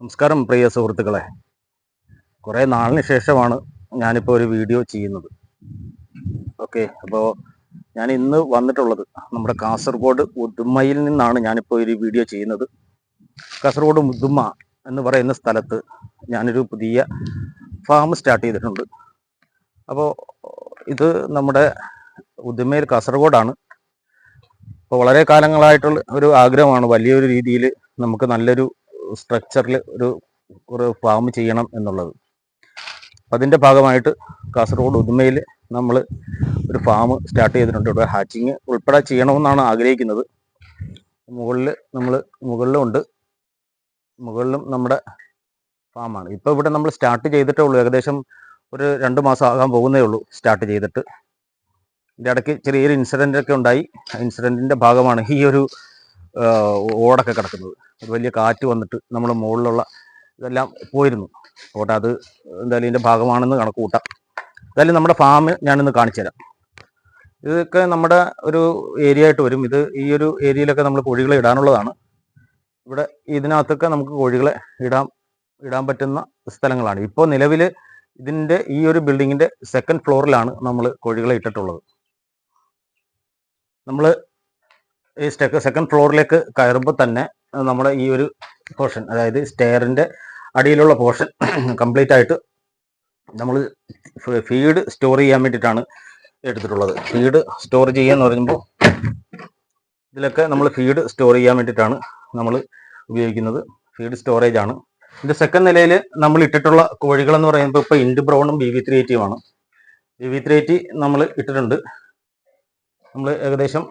നമസ്കാരം പ്രിയ സുഹൃത്തുക്കളെ. കുറേ നാളിന് ശേഷമാണ് ഞാനിപ്പോൾ ഒരു വീഡിയോ ചെയ്യുന്നത്. ഓക്കെ അപ്പോൾ ഞാൻ ഇന്ന് വന്നിട്ടുള്ളത് നമ്മുടെ കാസർഗോഡ് ഉദുമയിൽ നിന്നാണ് ഞാനിപ്പോൾ ഒരു വീഡിയോ ചെയ്യുന്നത്. കാസർഗോഡ് ഉദുമ എന്ന് പറയുന്ന സ്ഥലത്ത് ഞാനൊരു പുതിയ ഫാം സ്റ്റാർട്ട് ചെയ്തിട്ടുണ്ട്. അപ്പോൾ ഇത് നമ്മുടെ ഉദുമയിൽ കാസർഗോഡാണ്. അപ്പോൾ വളരെ കാലങ്ങളായിട്ടുള്ള ഒരു ആഗ്രഹമാണ് വലിയൊരു രീതിയിൽ നമുക്ക് നല്ലൊരു സ്ട്രക്ചറിൽ ഒരു ഒരു ഫാം ചെയ്യണം എന്നുള്ളത്. അതിന്റെ ഭാഗമായിട്ട് കാസർഗോഡ് ഉദുമയിൽ നമ്മൾ ഒരു ഫാം സ്റ്റാർട്ട് ചെയ്തിട്ടുണ്ട്. ഇവിടെ ഹാച്ചിങ് ഉൾപ്പെടെ ചെയ്യണമെന്നാണ് ആഗ്രഹിക്കുന്നത്. മുകളിൽ നമ്മൾ മുകളിലുണ്ട്. മുകളിലും നമ്മുടെ ഫാമാണ് ഇപ്പോൾ ഇവിടെ നമ്മൾ സ്റ്റാർട്ട് ചെയ്തിട്ടേ ഉള്ളൂ. ഏകദേശം ഒരു രണ്ട് മാസം ആകാൻ പോകുന്നേ ഉള്ളൂ സ്റ്റാർട്ട് ചെയ്തിട്ട്. ഇതിന്റെ ഇടയ്ക്ക് ചെറിയൊരു ഇൻസിഡന്റ് ഒക്കെ ഉണ്ടായി. ആ ഇൻസിഡന്റിന്റെ ഭാഗമാണ് ഈ ഒരു ഓടൊക്കെ കിടക്കുന്നത്. അത് വലിയ കാറ്റ് വന്നിട്ട് നമ്മുടെ മുകളിലുള്ള ഇതെല്ലാം പോയിരുന്നു. അതുകൊണ്ട് അത് എന്തായാലും ഇതിന്റെ ഭാഗമാണെന്ന് കണക്ക് കൂട്ടാം. എന്തായാലും നമ്മുടെ ഫാം ഞാനിന്ന് കാണിച്ചു തരാം. ഇതൊക്കെ നമ്മുടെ ഒരു ഏരിയ ആയിട്ട് വരും. ഇത് ഈ ഒരു ഏരിയയിലൊക്കെ നമ്മൾ കോഴികളെ ഇടാനുള്ളതാണ്. ഇവിടെ ഇതിനകത്തൊക്കെ നമുക്ക് കോഴികളെ ഇടാൻ ഇടാൻ പറ്റുന്ന സ്ഥലങ്ങളാണ്. ഇപ്പോൾ നിലവിൽ ഇതിന്റെ ഈ ഒരു ബിൽഡിങ്ങിന്റെ സെക്കൻഡ് ഫ്ലോറിലാണ് നമ്മൾ കോഴികളെ ഇട്ടിട്ടുള്ളത്. നമ്മൾ ഈ സ്റ്റെക്ക് സെക്കൻഡ് ഫ്ലോറിലേക്ക് കയറുമ്പോൾ തന്നെ നമ്മുടെ ഈ ഒരു പോർഷൻ അതായത് സ്റ്റെയറിന്റെ അടിയിലുള്ള പോർഷൻ കംപ്ലീറ്റ് ആയിട്ട് നമ്മൾ ഫീഡ് സ്റ്റോർ ചെയ്യാൻ വേണ്ടിയിട്ടാണ് എടുത്തിട്ടുള്ളത്. ഫീഡ് സ്റ്റോർ ചെയ്യാന്ന് പറയുമ്പോൾ ഇതിലൊക്കെ നമ്മൾ ഫീഡ് സ്റ്റോർ ചെയ്യാൻ വേണ്ടിയിട്ടാണ് നമ്മൾ ഉപയോഗിക്കുന്നത്. ഫീഡ് സ്റ്റോറേജ് ആണ്. ഇതിന്റെ സെക്കൻഡ് നിലയിൽ നമ്മൾ ഇട്ടിട്ടുള്ള കോഴികളെന്ന് പറയുമ്പോൾ ഇപ്പോൾ ഇൻഡ് ബ്രൗണും ബി വി ത്രീ എയ്റ്റിയുമാണ് ബി വി ത്രീ എയ്റ്റി നമ്മൾ ഇട്ടിട്ടുണ്ട്. നമ്മൾ ഏകദേശം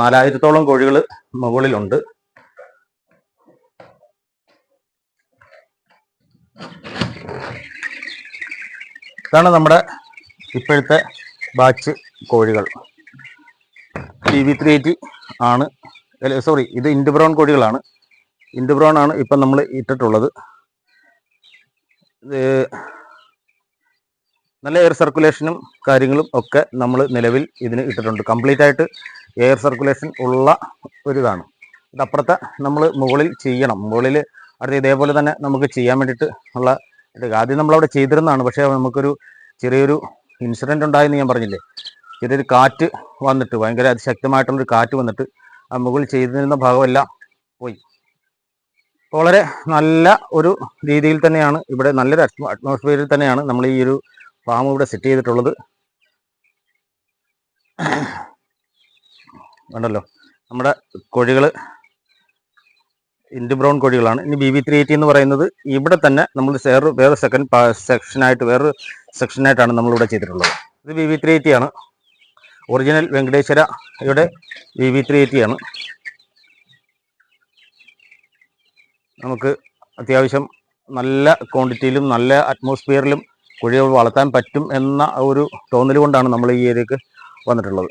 നാലായിരത്തോളം കോഴികൾ മുകളിലുണ്ട്. ഇതാണ് നമ്മുടെ ഇപ്പോഴത്തെ ബാച്ച് കോഴികൾ. ടി വി ത്രീ എയ്റ്റി ആണ് സോറി ഇത് ഇൻഡുബ്രോൺ ബ്രൗൺ കോഴികളാണ്. ഇൻഡുബ്രോൺ ബ്രൗൺ ആണ് ഇപ്പം നമ്മൾ ഇട്ടിട്ടുള്ളത്. ഇത് നല്ല എയർ സർക്കുലേഷനും കാര്യങ്ങളും ഒക്കെ നമ്മൾ നിലവിൽ ഇതിന് ഇട്ടിട്ടുണ്ട്. കംപ്ലീറ്റ് ആയിട്ട് എയർ സർക്കുലേഷൻ ഉള്ള ഒരു ഇതാണ് ഇതപ്പുറത്തെ നമ്മൾ മുകളിൽ ചെയ്യണം. മുകളിൽ അടുത്ത് ഇതേപോലെ തന്നെ നമുക്ക് ചെയ്യാൻ വേണ്ടിയിട്ട് ഉള്ള ആദ്യം നമ്മളവിടെ ചെയ്തിരുന്നതാണ്. പക്ഷേ നമുക്കൊരു ചെറിയൊരു ഇൻസിഡന്റ് ഉണ്ടായെന്ന് ഞാൻ പറഞ്ഞില്ലേ? ചെറിയൊരു കാറ്റ് വന്നിട്ട് ഭയങ്കര അതിശക്തമായിട്ടുള്ളൊരു കാറ്റ് വന്നിട്ട് ആ മുകളിൽ ചെയ്തിരുന്ന ഭാഗമെല്ലാം പോയി. വളരെ നല്ല ഒരു രീതിയിൽ തന്നെയാണ്. ഇവിടെ നല്ലൊരു അറ്റ്മോസ്ഫിയറിൽ തന്നെയാണ് നമ്മൾ ഈ ഒരു ഫാം ഇവിടെ സെറ്റ് ചെയ്തിട്ടുള്ളത്. ഉണ്ടല്ലോ നമ്മുടെ കോഴികൾ ഇൻഡ് ബ്രൗൺ കോഴികളാണ്. ഇനി ബി ബി ത്രീ എയ്റ്റി എന്ന് പറയുന്നത് ഇവിടെ തന്നെ നമ്മൾ വേറെ വേറെ സെക്കൻഡ് സെക്ഷനായിട്ട് വേറൊരു സെക്ഷനായിട്ടാണ് നമ്മളിവിടെ ചെയ്തിട്ടുള്ളത്. ഇത് ബി ബി ത്രീ എയ്റ്റി ആണ്. ഒറിജിനൽ വെങ്കടേശ്വര ഇവിടെ ബി ബി ത്രീ എയ്റ്റി ആണ്. നമുക്ക് അത്യാവശ്യം നല്ല ക്വാണ്ടിറ്റിയിലും നല്ല അറ്റ്മോസ്ഫിയറിലും കോഴികൾ വളർത്താൻ പറ്റും എന്ന ഒരു തോന്നൽ കൊണ്ടാണ് നമ്മൾ ഈ ഏരിയക്ക് വന്നിട്ടുള്ളത്.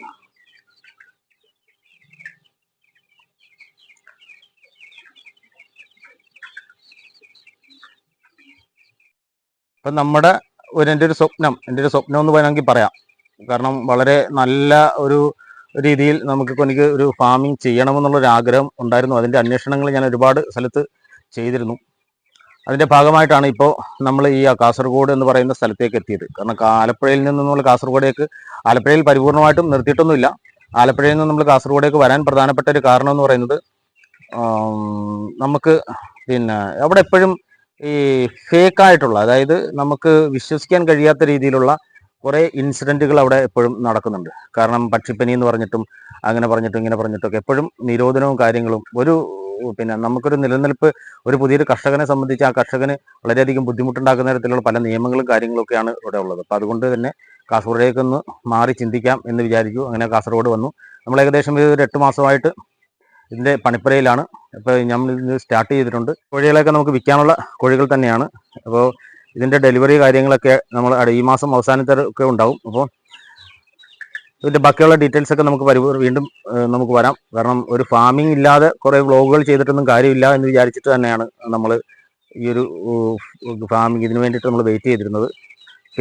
ഇപ്പം നമ്മുടെ ഒരു എന്റെ ഒരു സ്വപ്നം എന്റെ ഒരു സ്വപ്നം എന്ന് വേണമെങ്കിൽ പറയാം. കാരണം വളരെ നല്ല ഒരു രീതിയിൽ നമുക്ക് എനിക്ക് ഒരു ഫാമിംഗ് ചെയ്യണമെന്നുള്ളൊരു ആഗ്രഹം ഉണ്ടായിരുന്നു. അതിന്റെ അന്വേഷണങ്ങൾ ഞാൻ ഒരുപാട് സ്ഥലത്ത് ചെയ്തിരുന്നു. അതിന്റെ ഭാഗമായിട്ടാണ് ഇപ്പോൾ നമ്മൾ ഈ കാസർഗോഡ് എന്ന് പറയുന്ന സ്ഥലത്തേക്ക് എത്തിയത്. കാരണം ആലപ്പുഴയിൽ നിന്ന് നമ്മൾ കാസർഗോഡേക്ക് ആലപ്പുഴയിൽ പരിപൂർണമായിട്ടും നിർത്തിയിട്ടൊന്നുമില്ല. ആലപ്പുഴയിൽ നിന്ന് നമ്മൾ കാസർഗോഡേക്ക് വരാൻ പ്രധാനപ്പെട്ട ഒരു കാരണം എന്ന് പറയുന്നത് നമുക്ക് പിന്നെ അവിടെ എപ്പോഴും ഈ ഫേക്ക് ആയിട്ടുള്ള അതായത് നമുക്ക് വിശ്വസിക്കാൻ കഴിയാത്ത രീതിയിലുള്ള കുറേ ഇൻസിഡന്റുകൾ അവിടെ എപ്പോഴും നടക്കുന്നുണ്ട്. കാരണം പക്ഷിപ്പനി എന്ന് പറഞ്ഞിട്ടും അങ്ങനെ പറഞ്ഞിട്ടും ഇങ്ങനെ പറഞ്ഞിട്ടൊക്കെ എപ്പോഴും നിരോധനവും കാര്യങ്ങളും ഒരു പിന്നെ നമുക്കൊരു നിലനിൽപ്പ് ഒരു പുതിയൊരു കർഷകനെ സംബന്ധിച്ച് ആ കർഷകന് വളരെയധികം ബുദ്ധിമുട്ടുണ്ടാക്കുന്ന തരത്തിലുള്ള പല നിയമങ്ങളും കാര്യങ്ങളൊക്കെയാണ് ഇവിടെ ഉള്ളത്. അപ്പോൾ അതുകൊണ്ട് തന്നെ കാസർഗോഡേക്ക് ഒന്ന് മാറി ചിന്തിക്കാം എന്ന് വിചാരിച്ചു. അങ്ങനെ കാസർഗോഡ് വന്നു. നമ്മൾ ഏകദേശം ഒരു എട്ട് മാസമായിട്ട് ഇതിന്റെ പണിപ്പുരയിലാണ്. ഇപ്പോൾ നമ്മൾ ഇത് സ്റ്റാർട്ട് ചെയ്തിട്ടുണ്ട്. കോഴികളെയൊക്കെ നമുക്ക് വിൽക്കാനുള്ള കോഴികൾ തന്നെയാണ്. അപ്പോൾ ഇതിന്റെ ഡെലിവറി കാര്യങ്ങളൊക്കെ നമ്മൾ ഈ മാസം അവസാനത്തെ ഒക്കെ ഉണ്ടാവും. അപ്പോൾ ഇതിന്റെ ബാക്കിയുള്ള ഡീറ്റെയിൽസ് ഒക്കെ നമുക്ക് വീണ്ടും നമുക്ക് വരാം. കാരണം ഒരു ഫാമിംഗ് ഇല്ലാതെ കുറേ വ്ളോഗുകൾ ചെയ്തിട്ടൊന്നും കാര്യമില്ല എന്ന് വിചാരിച്ചിട്ട് തന്നെയാണ് നമ്മൾ ഈ ഒരു ഫാമിംഗ് ഇതിന് വേണ്ടിയിട്ട് നമ്മൾ വെയിറ്റ് ചെയ്തിരുന്നത്.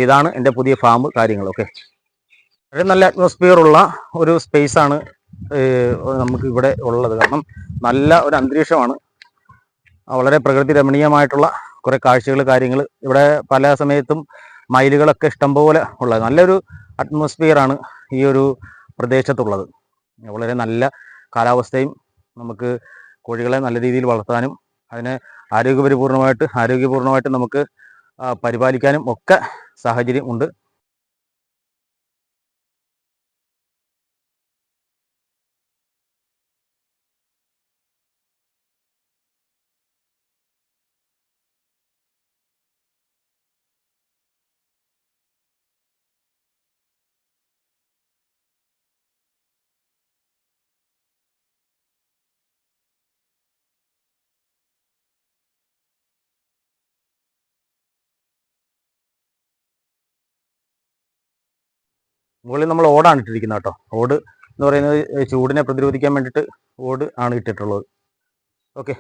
ഇതാണ് എന്റെ പുതിയ ഫാം കാര്യങ്ങളൊക്കെ വളരെ നല്ല അറ്റ്മോസ്ഫിയർ ഉള്ള ഒരു സ്പേസ് ആണ് നമുക്ക് ഇവിടെ ഉള്ളത്. കാരണം നല്ല ഒരു അന്തരീക്ഷമാണ്. വളരെ പ്രകൃതി രമണീയമായിട്ടുള്ള കുറേ കാഴ്ചകൾ കാര്യങ്ങൾ ഇവിടെ പല സമയത്തും മയിലുകളൊക്കെ ഇഷ്ടംപോലെ ഉള്ളത്. നല്ലൊരു അറ്റ്മോസ്ഫിയറാണ് ഈ ഒരു പ്രദേശത്തുള്ളത്. വളരെ നല്ല കാലാവസ്ഥയും നമുക്ക് കോഴികളെ നല്ല രീതിയിൽ വളർത്താനും അതിനെ ആരോഗ്യപരിപൂർണമായിട്ട് ആരോഗ്യപൂർണമായിട്ട് നമുക്ക് പരിപാലിക്കാനും ഒക്കെ സാഹചര്യം ഉണ്ട്. മുകളിൽ നമ്മൾ ഓടാണ് ഇട്ടിരിക്കുന്നത് കേട്ടോ. ഓട് എന്ന് പറയുന്നത് ചൂടിനെ പ്രതിരോധിക്കാൻ വേണ്ടിയിട്ട് ഓട് ആണ് ഇട്ടിട്ടുള്ളത്. ഓക്കെ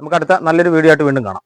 നമുക്ക് അടുത്ത നല്ലൊരു വീഡിയോ ആയിട്ട് വീണ്ടും കാണാം.